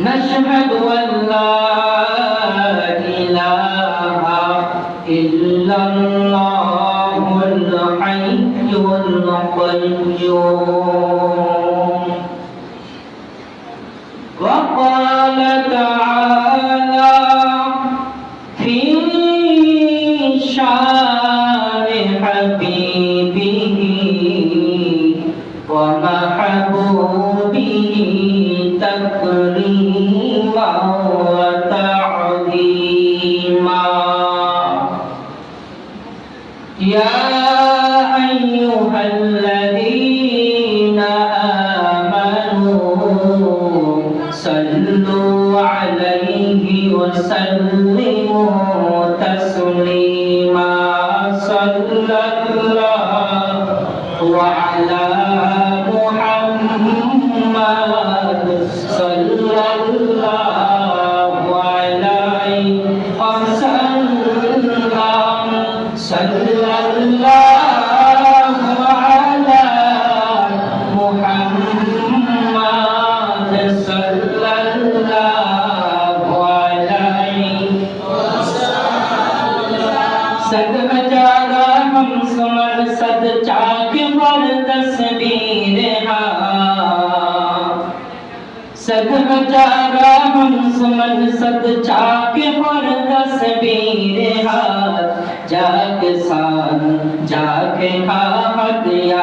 نشهد أن لا إله إلا الله الحي القيوم وقال تعالى في شان حبيبه ومحبوبه الذين آمنوا. صلوا عليه وسلموا تسليما. صلى الله على محمد. صلى हजारा हम समर सद चाक पर तस्वीर सद जागा हम समर सद चाक पर तस्वीर जाग सान, जाग हाथ या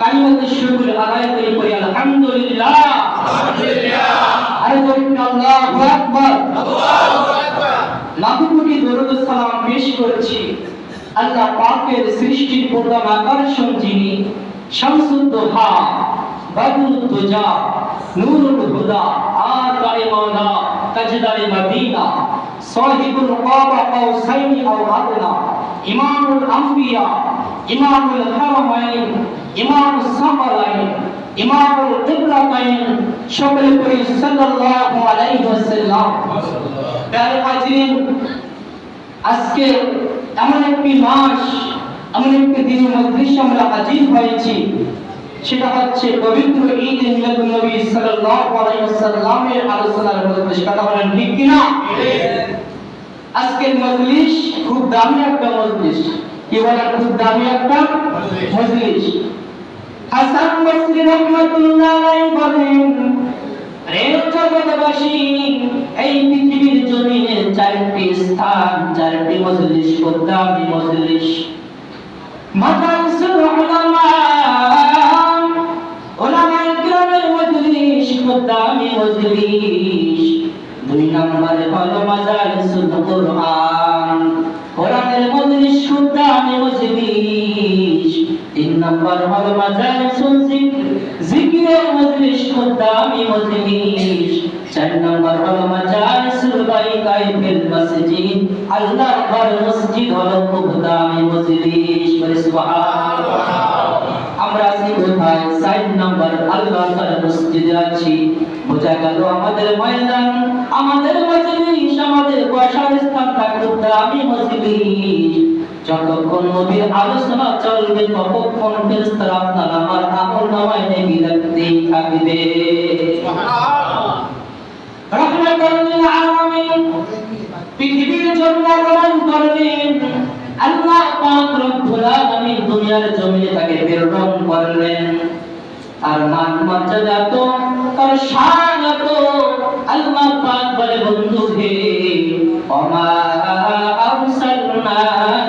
কালিমাতে শুকুর আদায় করি করি, আলহামদুলিল্লাহ। আরে বলুন আল্লাহু আকবার লাখো কোটি দরুদ সালাম পেশ করছি আল্লাহ পাকের সৃষ্টির প্রধান আকর্ষণ যিনি, শামসুদ দোহা বাদুল তুজা নূরুল হুদা আকারে মাওলা, তাজদারে মদিনা, সাহিবুল কাবা, কাউসাইনি আও ইমামুল আম্বিয়া ইমামুল হারামাইন ইমামুস সামালাইন ইমামুল কিবলাতাইন সকলে পড়ি সাল্লাল্লাহু আলাইহি ওয়াসাল্লাম। প্যারে হাজিরিন আজকে এমন একটি মাস এমন একটি দিনের মধ্যে আমরা হাজির হয়েছি। সেটা হচ্ছে পবিত্র ঈদ মিলাদুন নবী সাল্লাল্লাহু আলাইহি ওয়াসাল্লামের আলোচনার মধ্যে সেটা বলেন ঠিক কিনা? আজকের মজলিস খুব দামি একটা মজলিস। কি বলেন খুব দামি একটা? মজলিস। হাসান বসরি রহমাতুল্লাহ আলাইহি বলেন, রে জগৎবাসী, এই পৃথিবীর জমিনে চারটি স্থান, চারটি মজলিস মজলিস। উলামা উলামা কিরামের মজলিস মজলিস। দুই নম্বরে হলো মাজালিসুল কোরআন। কোরআনের মজলিস খুব নম্বর হলো মাজালিসুল জিকির জিকিরের মজলিস দামি মজলিস। চার নম্বর হলো মাজালিসুল বাইকাই ফিল মসজিদ। আল্লাহর ঘর মসজিদ হলো খুব দামি মজলিস। বলে সুবহানাল্লাহ। আমরা আছি কোথায়? চার নম্বর আল্লাহর ঘর মসজিদে আছি। বোঝা গেল আমাদের ময়দান। আমাদের মজলিস, আমাদের বসার স্থানটা খুব দামি মজলিস। যতক্ষণ নবীর আলোচনা চলবে ততক্ষণ ফেরেশতারা আপনার আমার আমল নামায় নেকি রাখতেই থাকবে। রহমাতুল আলামিন। পৃথিবীর জন্য আগমন করলেন আল্লাহ পাক রব্বুল আলামিন দুনিয়ার জমিনে তাকে প্রেরণ করলেন। আর মান মর্যাদা তো তার শান তো আল্লাহ পাক বলে বন্ধু হে ওমা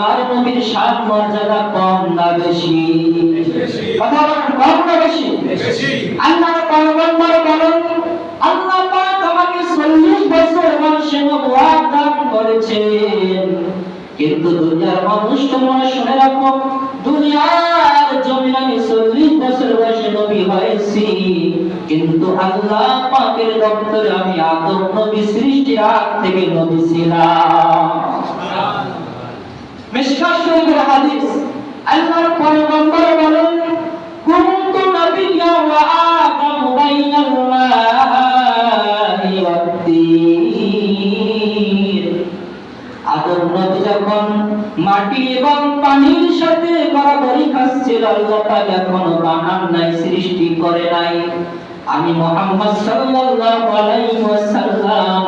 আমার নবীর সাত মর্যাদা কম না বেশি? কথা বলেন, কম না বেশি? আল্লাহ পয়গম্বর বলেন আল্লাহ পাক আমাকে 40 বছর বয়সে নবুয়ত দান করেছেন। কিন্তু দুনিয়ার মানুষ তোমরা শুনে রাখো দুনিয়ার জমিন আমি 40 বছর বয়সে নবী হয়েছি। কিন্তু আল্লাহ পাকের দপ্তরে আমি আদম নবী সৃষ্টির আগ থেকে নবী ছিলাম। মিশকাত শরীফের হাদিস আল্লাহর পয়গম্বর বলেন কুনতু নাবিয়্যা ওয়া যখন মাটি এবং পানির সাথে বরাবরই খাচ্ছিল আল্লাহ এখনও বানান নাই, সৃষ্টি করে নাই। আমি মোহাম্মদ সাল্লাল্লাহু আলাইহি ওয়াসাল্লাম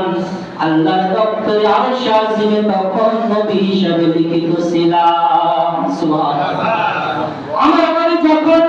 আল্লাহর দপ্তরে আরশ আজিমে তখন নবী হিসাবে লিখিত ছিলাম। সুবহানাল্লাহ। আমার বাড়ি যখন